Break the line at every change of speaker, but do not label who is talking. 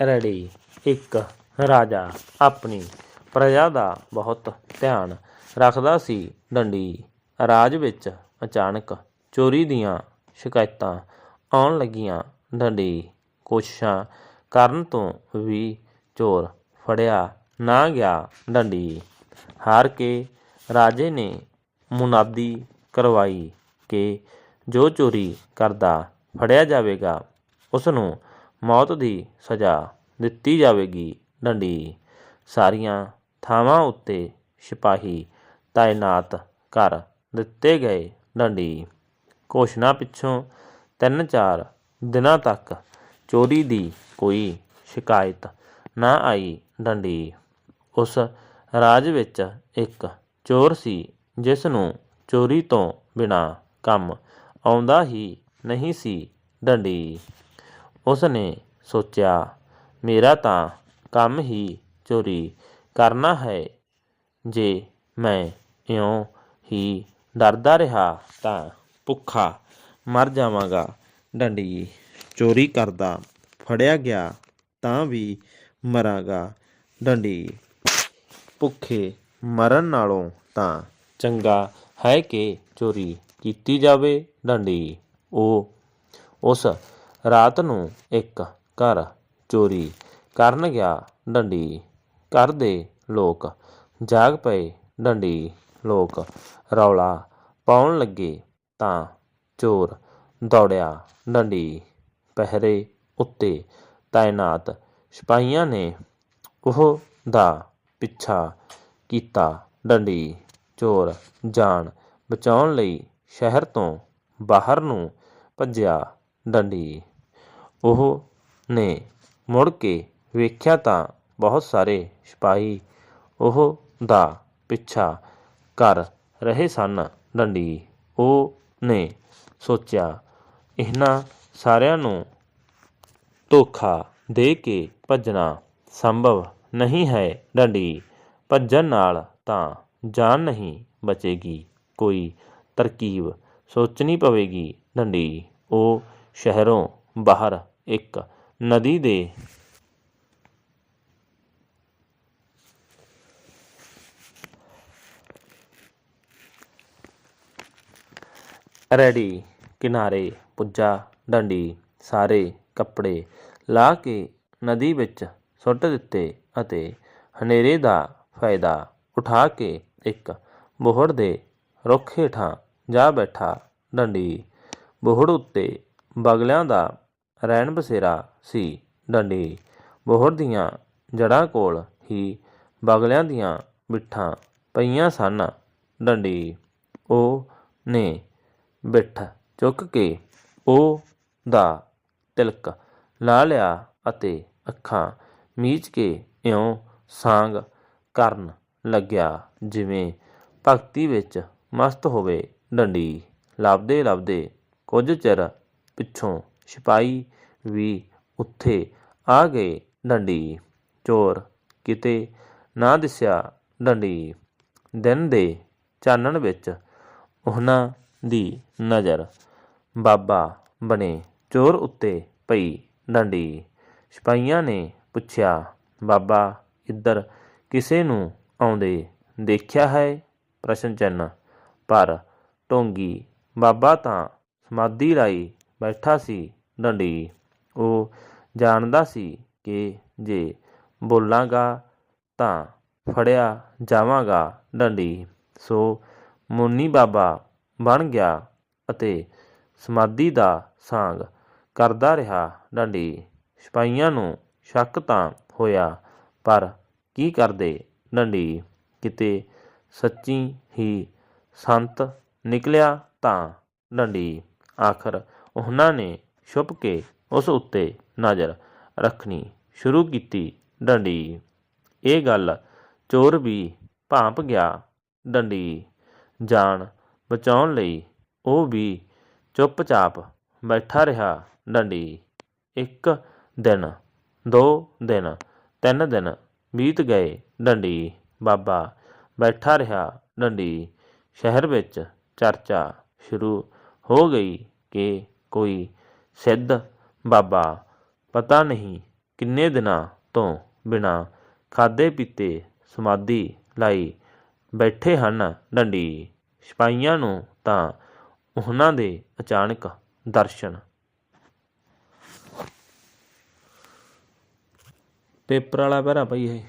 ਰੜੀ ਇੱਕ ਰਾਜਾ ਆਪਣੀ ਪ੍ਰਜਾ ਦਾ ਬਹੁਤ ਧਿਆਨ ਰੱਖਦਾ ਸੀ। ਡੰਡੀ ਰਾਜ ਵਿੱਚ ਅਚਾਨਕ ਚੋਰੀ ਦੀਆਂ ਸ਼ਿਕਾਇਤਾਂ ਆਉਣ ਲੱਗੀਆਂ। ਡੰਡੀ ਕੋਸ਼ਿਸ਼ਾਂ ਕਰਨ ਤੋਂ ਵੀ ਚੋਰ ਫੜਿਆ ਨਾ ਗਿਆ। ਡੰਡੀ ਹਾਰ ਕੇ ਰਾਜੇ ਨੇ ਮੁਨਾਦੀ ਕਰਵਾਈ ਕਿ ਜੋ ਚੋਰੀ ਕਰਦਾ ਫੜਿਆ ਜਾਵੇਗਾ ਉਸ ਨੂੰ ਮੌਤ ਦੀ ਸਜ਼ਾ ਦਿੱਤੀ ਜਾਵੇਗੀ। ਡੰਡੀ। ਸਾਰੀਆਂ ਥਾਵਾਂ ਉੱਤੇ ਸਿਪਾਹੀ ਤਾਇਨਾਤ ਕਰ ਦਿੱਤੇ ਗਏ। ਡੰਡੀ। ਘੋਸ਼ਣਾ ਪਿੱਛੋਂ ਤਿੰਨ ਚਾਰ ਦਿਨਾਂ ਤੱਕ ਚੋਰੀ ਦੀ ਕੋਈ ਸ਼ਿਕਾਇਤ ਨਾ ਆਈ। ਡੰਡੀ। ਉਸ ਰਾਜ ਵਿੱਚ ਇੱਕ ਚੋਰ ਸੀ, ਜਿਸ ਨੂੰ ਚੋਰੀ ਤੋਂ ਬਿਨਾ ਕੰਮ ਆਉਂਦਾ ਹੀ ਨਹੀਂ ਸੀ। ਡੰਡੀ। ਉਸ ਨੇ ਸੋਚਿਆ, ਮੇਰਾ ਤਾਂ ਕੰਮ ਹੀ ਚੋਰੀ ਕਰਨਾ ਹੈ। ਜੇ ਮੈਂ ਇਉਂ ਹੀ ਡਰਦਾ ਰਿਹਾ ਤਾਂ ਭੁੱਖਾ ਮਰ ਜਾਵਾਂਗਾ ਡੰਡੀ ਚੋਰੀ ਕਰਦਾ ਫੜਿਆ ਗਿਆ ਤਾਂ ਵੀ ਮਰਾਂਗਾ। ਡੰਡੀ ਭੁੱਖੇ ਮਰਨ ਨਾਲੋਂ ਤਾਂ ਚੰਗਾ ਹੈ ਕਿ ਚੋਰੀ ਕੀਤੀ ਜਾਵੇ। ਡੰਡੀ ਉਹ ਉਸ ਰਾਤ ਨੂੰ ਇੱਕ ਘਰ ਚੋਰੀ ਕਰਨ ਗਿਆ ਡੰਡੀ। ਘਰ ਦੇ ਲੋਕ ਜਾਗ ਪਏ। ਡੰਡੀ ਲੋਕ ਰੌਲਾ ਪਾਉਣ ਲੱਗੇ ਤਾਂ ਚੋਰ ਦੌੜਿਆ। ਡੰਡੀ ਪਹਿਰੇ ਉੱਤੇ ਤਾਇਨਾਤ ਸਿਪਾਹੀਆਂ ਨੇ ਉਹ ਦਾ ਪਿੱਛਾ ਕੀਤਾ। ਡੰਡੀ ਚੋਰ ਜਾਨ ਬਚਾਉਣ ਲਈ ਸ਼ਹਿਰ ਤੋਂ ਬਾਹਰ ਨੂੰ ਭੱਜਿਆ। ਡੰਡੀ ਉਹ ਨੇ ਮੁੜ ਕੇ ਵੇਖਿਆ ਤਾਂ ਬਹੁਤ ਸਾਰੇ ਸਿਪਾਹੀ ਉਹ ਦਾ ਪਿੱਛਾ ਕਰ ਰਹੇ ਸਨ। ਡੰਡੀ, ਉਹ ਨੇ ਸੋਚਿਆ, ਇਹਨਾਂ ਸਾਰਿਆਂ ਨੂੰ ਧੋਖਾ ਦੇ ਕੇ ਭੱਜਣਾ ਸੰਭਵ ਨਹੀਂ ਹੈ। ਡੰਡੀ, ਭੱਜਣ ਨਾਲ ਤਾਂ ਜਾਨ ਨਹੀਂ ਬਚੇਗੀ। ਕੋਈ ਤਰਕੀਬ ਸੋਚਣੀ ਪਵੇਗੀ। ਡੰਡੀ, ਉਹ ਸ਼ਹਿਰੋਂ ਬਾਹਰ ਇੱਕ, ਨਦੀ ਦੇ ਰੈਡੀ ਕਿਨਾਰੇ, ਪੁੱਜਾ, ਡੰਡੀ, ਸਾਰੇ ਕੱਪੜੇ ਲਾ ਕੇ ਨਦੀ ਵਿੱਚ ਸੁੱਟ ਦਿੱਤੇ ਅਤੇ ਹਨੇਰੇ ਦਾ ਫਾਇਦਾ ਉਠਾ ਕੇ ਇੱਕ ਬੋਹੜ ਦੇ ਰੁੱਖ ਹੇਠਾਂ ਜਾ ਬੈਠਾ ਡੰਡੀ। ਬੋਹੜ ਉੱਤੇ ਬਗਲਿਆਂ ਦਾ ਰਹਿਣ ਬਸੇਰਾ ਸੀ ਡੰਡੀ। ਬੋਹਰ ਦੀਆਂ ਜੜ੍ਹਾਂ ਕੋਲ ਹੀ ਬਗਲਿਆਂ ਦੀਆਂ ਬਿੱਠਾਂ ਪਈਆਂ ਸਨ ਡੰਡੀ। ਉਹ ਨੇ ਬਿੱਠ ਚੁੱਕ ਕੇ ਉਹ ਦਾ ਤਿਲਕ ਲਾ ਲਿਆ ਅਤੇ ਅੱਖਾਂ ਮੀਚ ਕੇ ਇਉਂ ਸਾਂਗ ਕਰਨ ਲੱਗਿਆ, ਜਿਵੇਂ ਭਗਤੀ ਵਿੱਚ ਮਸਤ ਹੋਵੇ ਡੰਡੀ। ਲੱਭਦੇ ਲੱਭਦੇ ਕੁਝ ਚਿਰ ਪਿੱਛੋਂ ਸਿਪਾਹੀ ਵੀ ਉੱਥੇ ਆ ਗਏ। ਡੰਡੀ ਚੋਰ ਕਿਤੇ ਨਾ ਦਿਸਿਆ। ਡੰਡੀ ਦਿਨ ਦੇ ਚਾਨਣ ਵਿੱਚ ਉਹਨਾਂ ਦੀ ਨਜ਼ਰ ਬਾਬਾ ਬਣੇ। ਚੋਰ ਉੱਤੇ ਪਈ ਡੰਡੀ। ਸਿਪਾਹੀਆਂ ਨੇ ਪੁੱਛਿਆ, ਬਾਬਾ, ਇੱਧਰ ਕਿਸੇ ਨੂੰ ਆਉਂਦੇ ਦੇਖਿਆ ਹੈ? ਪ੍ਰਸ਼ਨ ਚਿੰਨ੍ਹ। ਪਰ ਟੋਂਗੀ, ਬਾਬਾ ਤਾਂ ਸਮਾਧੀ ਲਾਈ ਬੈਠਾ ਸੀ। ਡੰਡੀ। ਉਹ ਜਾਣਦਾ ਸੀ ਕਿ ਜੇ ਬੋਲਾਂਗਾ ਤਾਂ ਫੜਿਆ ਜਾਵਾਂਗਾ ਡੰਡੀ। ਸੋ ਮੁੰਨੀ ਬਾਬਾ ਬਣ ਗਿਆ ਅਤੇ ਸਮਾਧੀ ਦਾ ਸਾਂਗ ਕਰਦਾ ਰਿਹਾ ਡੰਡੀ। ਸਿਪਾਹੀਆਂ ਨੂੰ ਸ਼ੱਕ ਤਾਂ ਹੋਇਆ, ਪਰ ਕੀ ਕਰਦੇ ਡੰਡੀ? ਕਿਤੇ ਸੱਚੀ ਹੀ ਸੰਤ ਨਿਕਲਿਆ ਤਾਂ ਡੰਡੀ। ਆਖਰ ਉਹਨਾਂ ਨੇ ਛੁਪ ਕੇ ਉਸ ਉੱਤੇ ਨਜ਼ਰ ਰੱਖਣੀ ਸ਼ੁਰੂ ਕੀਤੀ ਡੰਡੀ। ਇਹ ਗੱਲ ਚੋਰ ਵੀ ਭਾਂਪ ਗਿਆ ਡੰਡੀ। ਜਾਨ ਬਚਾਉਣ ਲਈ ਉਹ ਵੀ ਚੁੱਪਚਾਪ ਬੈਠਾ ਰਿਹਾ ਡੰਡੀ। ਇੱਕ ਦਿਨ, ਦੋ ਦਿਨ, ਤਿੰਨ ਦਿਨ ਬੀਤ ਗਏ ਡੰਡੀ। ਬਾਬਾ ਬੈਠਾ ਰਿਹਾ ਡੰਡੀ। ਸ਼ਹਿਰ ਵਿੱਚ ਚਰਚਾ ਸ਼ੁਰੂ ਹੋ ਗਈ ਕਿ ਕੋਈ ਸਿੱਧ ਬਾਬਾ ਪਤਾ ਨਹੀਂ ਕਿੰਨੇ ਦਿਨਾਂ ਤੋਂ ਬਿਨਾਂ ਖਾਦੇ ਪੀਤੇ ਸਮਾਧੀ ਲਾਈ ਬੈਠੇ ਹਨ ਡੰਡੀ। ਸਿਪਾਹੀਆਂ ਨੂੰ ਤਾਂ ਉਹਨਾਂ ਦੇ ਅਚਾਨਕ ਦਰਸ਼ਨ। ਪੇਪਰ ਵਾਲਾ ਪਹਿਰਾ ਭਾਈ ਇਹ।